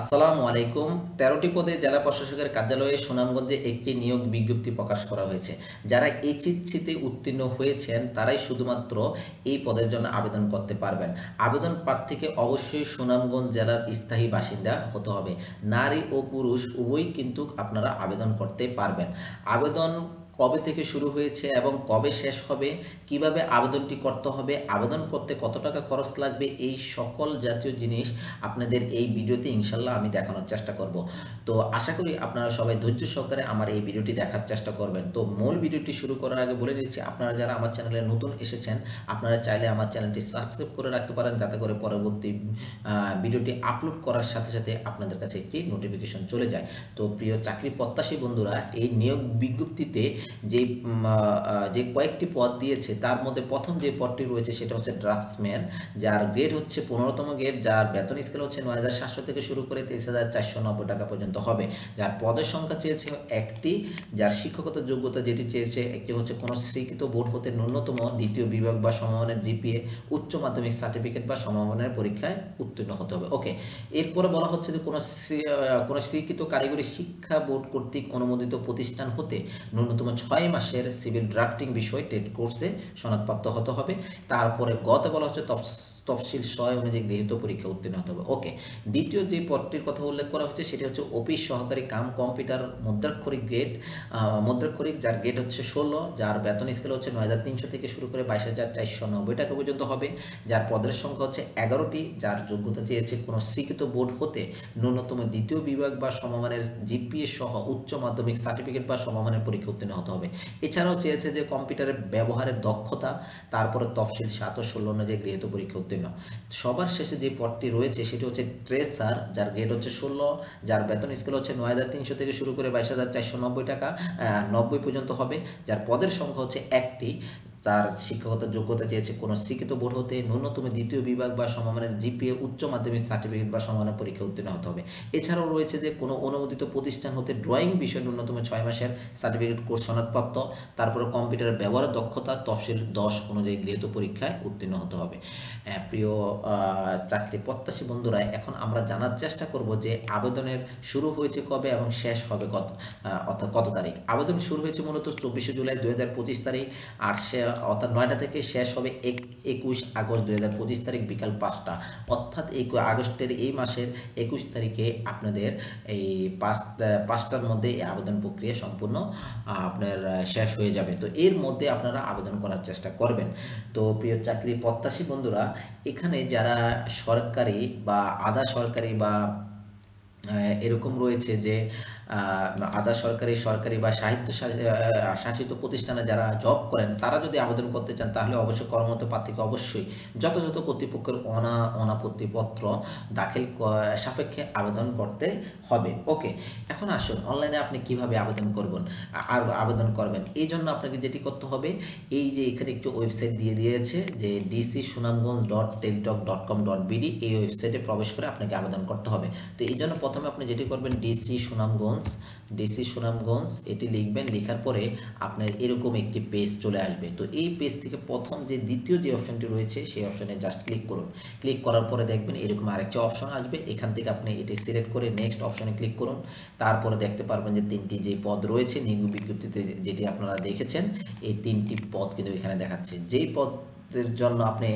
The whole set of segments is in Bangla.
আসসালামু আলাইকুম। তেরোটি পদে জেলা প্রশাসকের কার্যালয়ে সুনামগঞ্জে একটি নিয়োগ বিজ্ঞপ্তি প্রকাশ করা হয়েছে। যারা এইচএসসিতে উত্তীর্ণ হয়েছেন, তারাই শুধুমাত্র এই পদের জন্য আবেদন করতে পারবেন। আবেদন প্রার্থীকে অবশ্যই সুনামগঞ্জ জেলার স্থায়ী বাসিন্দা হতে হবে। নারী ও পুরুষ উভয়ই কিন্তু আপনারা আবেদন করতে পারবেন। আবেদন কবে থেকে শুরু হয়েছে এবং কবে শেষ হবে, কীভাবে আবেদনটি করতে হবে, আবেদন করতে কত টাকা খরচ লাগবে, এই সকল জাতীয় জিনিস আপনাদের এই ভিডিওতে ইনশাল্লাহ আমি দেখানোর চেষ্টা করব। তো আশা করি আপনারা সবাই ধৈর্য সহকারে আমার এই ভিডিওটি দেখার চেষ্টা করবেন। তো মূল ভিডিওটি শুরু করার আগে বলে দিচ্ছি আপনারা যারা আমার চ্যানেলে নতুন এসেছেন, আপনারা চাইলে আমার চ্যানেলটি সাবস্ক্রাইব করে রাখতে পারেন, যাতে করে পরবর্তী ভিডিওটি আপলোড করার সাথে সাথে আপনাদের কাছে একটি নোটিফিকেশন চলে যায়। তো প্রিয় চাকরি প্রত্যাশী বন্ধুরা, এই নিয়োগ বিজ্ঞপ্তিতে যে যে কয়েকটি পদ দিয়েছে, তার মধ্যে প্রথম যে পদটি রয়েছে সেটা হচ্ছে ড্রাফটসম্যান, যার গ্রেড হচ্ছে পনেরোতম গ্রেড, যার বেতন স্কেল হচ্ছে নয় হাজার সাতশো থেকে শুরু করে তেইশ হাজার চারশো নব্বই টাকা পর্যন্ত হবে। যার পদের সংখ্যা চেয়েছে একটি, যার শিক্ষকতা যোগ্যতা যেটি চেয়েছে একটি হচ্ছে কোনো স্বীকৃত বোর্ড হতে ন্যূনতম দ্বিতীয় বিভাগ বা সমমানের জিপিএ, উচ্চ মাধ্যমিক সার্টিফিকেট বা সমমানের পরীক্ষায় উত্তীর্ণ হতে হবে। ওকে, এরপরে বলা হচ্ছে যে কোনো কোনো স্বীকৃত কারিগরি শিক্ষা বোর্ড কর্তৃক অনুমোদিত প্রতিষ্ঠান হতে ন্যূনতম ছয় মাসের সিভিল ড্রাফটিং বিষয় টেট কোর্সে সনদপ্রাপ্ত হতে হবে। তারপরে গত বলা হচ্ছে তফসিল ছয় অনুযায়ী গৃহীত পরীক্ষা উত্তীর্ণ হতে হবে? ওকে দ্বিতীয় যে পদটির কথা উল্লেখ করা হচ্ছে, সেটি হচ্ছে অফিস সহকারী কাম কম্পিউটার মুদ্রাক্ষরিক গ্রেড মুদ্রাক্ষরিক যার গ্রেড হচ্ছে ষোলো, যার বেতন স্কেল হচ্ছে নয় হাজার তিনশো থেকে শুরু করে বাইশ হাজার চারশো নব্বই টাকা পর্যন্ত হবে। যার পদের সংখ্যা হচ্ছে এগারোটি, যার যোগ্যতা চেয়েছে কোনো স্বীকৃত বোর্ড হতে ন্যূনতম দ্বিতীয় বিভাগ বা সমমানের জিপিএ সহ উচ্চ মাধ্যমিক সার্টিফিকেট বা সমমানের পরীক্ষা উত্তীর্ণ হতে হবে। এছাড়াও চেয়েছে যে কম্পিউটারের ব্যবহারের দক্ষতা, তারপরে তফসিল সাত ও ষোলো অনুযায়ী গৃহীত পরীক্ষা উত্তীর্ণ সবার শেষে যে পদটি রয়েছে, সেটি হচ্ছে ট্রেসার যার গ্রেড হচ্ছে ষোলো, যার বেতন স্কেল হচ্ছে নয় হাজার তিনশো থেকে শুরু করে বাইশ হাজার চারশো নব্বই টাকা নব্বই পর্যন্ত হবে। যার পদের সংখ্যা হচ্ছে একটি। তার শিক্ষাগত যোগ্যতা চেয়েছে কোনো শিক্ষিত বোর্ড হতে ন্যূনতম দ্বিতীয় বিভাগ বা সমমানের জিপিএ, উচ্চ মাধ্যমিক সার্টিফিকেট বা সমানের পরীক্ষা উত্তীর্ণ হতে হবে। এছাড়াও রয়েছে যে কোনো অনুমোদিত প্রতিষ্ঠান হতে ড্রয়িং বিষয়ে ন্যূনতম ছয় মাসের সার্টিফিকেট কোর্স সনদপ্রাপ্ত, তারপরে কম্পিউটারের ব্যবহারের দক্ষতা, তফসিল দশ অনুযায়ী গৃহীত পরীক্ষায় উত্তীর্ণ হতে হবে। প্রিয় চাকরি প্রত্যাশী বন্ধুরা, এখন আমরা জানার চেষ্টা করব যে আবেদনের শুরু হয়েছে কবে এবং শেষ হবে কত অর্থাৎ কত তারিখ? আবেদন শুরু হয়েছে মূলত চব্বিশে জুলাই দু হাজার পঁচিশ তারিখ, আর সে অর্থাৎ নয়টা থেকে শেষ হবে এক, একুশ আগস্ট দুই হাজার পঁচিশ তারিখ বিকাল পাঁচটা। অর্থাৎ এই আগস্টের এই মাসের একুশ তারিখে আপনাদের এই পাঁচ পাঁচটার মধ্যে এই আবেদন প্রক্রিয়া সম্পূর্ণ আপনার শেষ হয়ে যাবে। তো এর মধ্যে আপনারা আবেদন করার চেষ্টা করবেন। তো প্রিয় চাকরি প্রত্যাশী বন্ধুরা, এখানে যারা সরকারি বা আধা সরকারি বা এরকম রয়েছে যে আধা সরকারি সরকারি বা সাহিত্য শাসিত প্রতিষ্ঠানে যারা জব করেন, তারা যদি আবেদন করতে চান, তাহলে অবশ্যই কর্মরত প্রার্থীকে অবশ্যই যথাযথ কর্তৃপক্ষের অনা, অনাপত্তিপত্র দাখিল সাপেক্ষে আবেদন করতে হবে। ওকে এখন আসুন অনলাইনে আপনি কীভাবে আবেদন করবেন, আর আবেদন করবেন? এই জন্য আপনাকে যেটি করতে হবে, এই যে এখানে একটি ওয়েবসাইট দিয়ে দিয়েছে, যে DC Sunamganj dot Teletalk dot com dot BD এই ওয়েবসাইটে প্রবেশ করে আপনাকে আবেদন করতে হবে। তো এই জন্য প্রথমে আপনি যেটি করবেন ডিসি সুনামগঞ্জ ডিসি সুনামগঞ্জ, এটি লিখবেন, লেখার পরে আপনার এরকম একটি পেজ চলে আসবে। তো এই পেজ থেকে প্রথম যে দ্বিতীয় যে অপশনটি রয়েছে, সেই অপশনে জাস্ট ক্লিক করুন। ক্লিক করার পরে দেখবেন এরকম আরেকটি অপশন আসবে। এখান থেকে আপনি এটি সিলেক্ট করে নেক্সট অপশনে ক্লিক করুন। তারপরে দেখতে পারবেন যে তিনটি যে পদ রয়েছে নিয়োগ বিজ্ঞপ্তিতে যেটি আপনারা দেখেছেন, এই তিনটি পদ কিন্তু এখানে দেখাচ্ছে। যেই পদের জন্য আপনি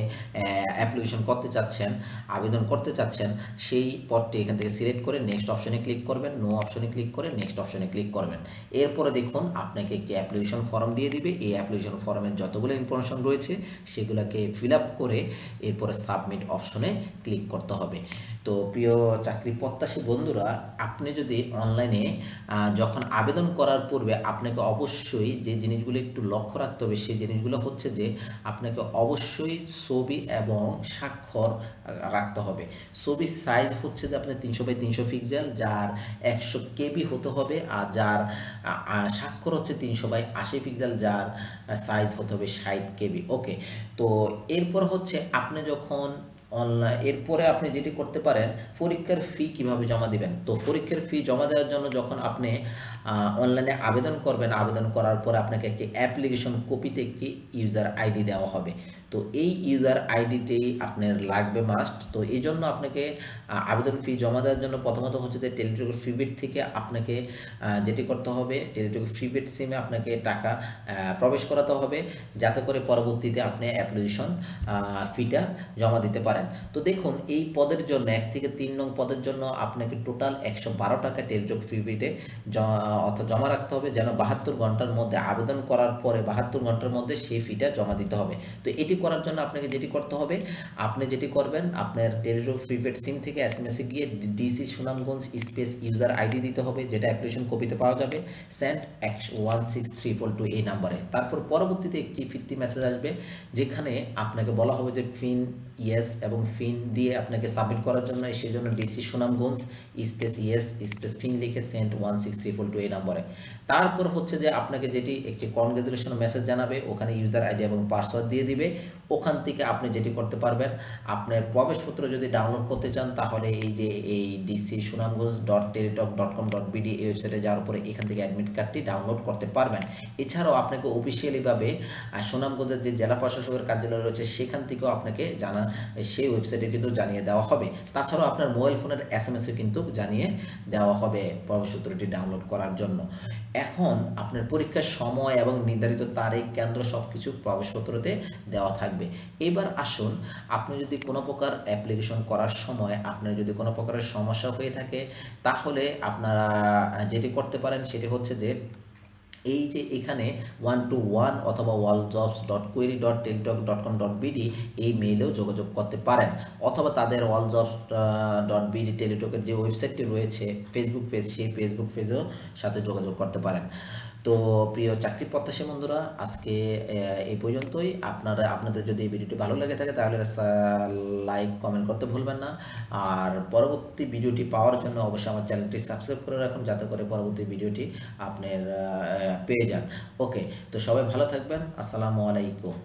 অ্যাপ্লিকেশন করতে চাচ্ছেন, আবেদন করতে চাচ্ছেন, সেই পদটি এখান থেকে সিলেক্ট করে নেক্সট অপশনে ক্লিক করবেন নো অপশনে ক্লিক করে নেক্সট অপশনে ক্লিক করবেন। এরপরে দেখুন, আপনাকে একটি অ্যাপ্লিকেশন ফর্ম দিয়ে দিবে। এই অ্যাপ্লিকেশন ফর্মের যতগুলো ইনফরমেশন রয়েছে, সেগুলোকে ফিল আপ করে এরপরে সাবমিট অপশনে ক্লিক করতে হবে। তো প্রিয় চাকরি প্রত্যাশী বন্ধুরা, আপনি যদি অনলাইনে যখন আবেদন করার পূর্বে আপনাকে অবশ্যই যে জিনিসগুলো একটু লক্ষ্য রাখতে হবে, সেই জিনিসগুলো হচ্ছে যে আপনাকে অবশ্যই ছবি এবং স্বাক্ষর রাখতে হবে। ছবির সাইজ হচ্ছে যে আপনার তিনশো বাই তিনশো পিক্সেল যার একশো কেবি হতে হবে আর যার স্বাক্ষর হচ্ছে তিনশো বাই আশি পিক্সেল যার সাইজ হতে হবে ষাট কেবি ওকে তো এরপর হচ্ছে আপনি যখন অনলাইন এরপরে আপনি যেটি করতে পারেন, পরীক্ষার ফি কীভাবে জমা দিবেন? তো পরীক্ষার ফি জমা দেওয়ার জন্য যখন আপনি অনলাইনে আবেদন করবেন, আবেদন করার পর আপনাকে একটি অ্যাপ্লিকেশন কপিতে একটি ইউজার আইডি দেওয়া হবে। তো এই ইউজার আইডিটি আপনার লাগবে মাস্ট তো এই জন্য আপনাকে আবেদন ফি জমা দেওয়ার জন্য প্রথমত হচ্ছে যে টেলিটক ফ্রিবিট থেকে আপনাকে যেটি করতে হবে টেলিটক ফ্রিবিট সিমে আপনাকে টাকা প্রবেশ করাতে হবে, যাতে করে পরবর্তীতে আপনি অ্যাপ্লিকেশন ফিটা জমা দিতে পারেন। তো দেখুন, এই পদের জন্য, এক থেকে তিন নং পদের জন্য আপনাকে টোটাল একশো বারো টাকা টেলিটক ফ্রিবিটে অর্থাৎ জমা রাখতে হবে, যেন বাহাত্তর ঘণ্টার মধ্যে আবেদন করার পরে বাহাত্তর ঘণ্টার মধ্যে সেই ফিটা জমা দিতে হবে। তো এটি করার জন্য আপনাকে যেটি করতে হবে, আপনি যেটি করবেন, আপনার টেলিটক প্রিপেড সিম থেকে এস এম এসে গিয়ে DC Sunamganj space user ID দিতে হবে, যেটা অ্যাপ্লিকেশন কপিতে পাওয়া যাবে send one six three four two এই নাম্বারে তারপর পরবর্তীতে একটি ফিফটি মেসেজ আসবে, যেখানে আপনাকে বলা হবে যে ফিন ইয়েস এবং ফিন দিয়ে আপনাকে সাবমিট করার জন্য সেই জন্য DC Sunamganj space yes space PIN লিখে send one six three four two এই নম্বরে। তারপর হচ্ছে যে আপনাকে যেটি একটি কনগ্রেচুলেশন মেসেজ জানাবে, ওখানে ইউজার আইডি এবং পাসওয়ার্ড দিয়ে দিবে। ওখান থেকে আপনি যেটি করতে পারবেন আপনার প্রবেশপত্র যদি ডাউনলোড করতে চান, তাহলে এই যে এই DC Sunamganj dot Teletalk dot com dot BD এই ওয়েবসাইটে যাওয়ার পরে এখান থেকে অ্যাডমিট কার্ডটি ডাউনলোড করতে পারবেন। এছাড়াও আপনাকে অফিসিয়ালিভাবে সুনামগঞ্জের যে জেলা প্রশাসকের কার্যালয় রয়েছে, সেখান থেকেও আপনাকে জানা সেই ওয়েবসাইটে কিন্তু জানিয়ে দেওয়া হবে। তাছাড়াও আপনার মোবাইল ফোনের এস এম কিন্তু জানিয়ে দেওয়া হবে প্রবেশপত্রটি ডাউনলোড করার জন্য। এখন আপনার পরীক্ষার সময় এবং নির্ধারিত তারিখ, কেন্দ্র সব কিছু প্রবেশপত্রতে দেওয়া থাকবে। এবার আসুন, আপনি যদি কোনো প্রকার অ্যাপ্লিকেশন করার সময় আপনার যদি কোনো প্রকারের সমস্যা হয়ে থাকে, তাহলে আপনারা যেটি করতে পারেন সেটি হচ্ছে যে এই যে এখানে ওয়ান টু ওয়ান অথবা wall jobs dot query dot Teletalk dot com dot BD এই মেইলেও যোগাযোগ করতে পারেন। অথবা তাদের ওয়াল জবস ডট বিডি টেলিটকের যে ওয়েবসাইটটি রয়েছে ফেসবুক পেজ সেই ফেসবুক পেজেও সাথে যোগাযোগ করতে পারেন। তো প্রিয় চাকরি প্রত্যাশী বন্ধুরা, আজকে এই পর্যন্তই। আপনারা, আপনাদের যদি এই ভিডিওটি ভালো লেগে থাকে, তাহলে লাইক কমেন্ট করতে ভুলবেন না। আর পরবর্তী ভিডিওটি পাওয়ার জন্য অবশ্যই আমার চ্যানেলটি সাবস্ক্রাইব করে রাখুন, যাতে করে পরবর্তী ভিডিওটি আপনার পেয়ে যান। ওকে তো সবাই ভালো থাকবেন। আসসালামু আলাইকুম।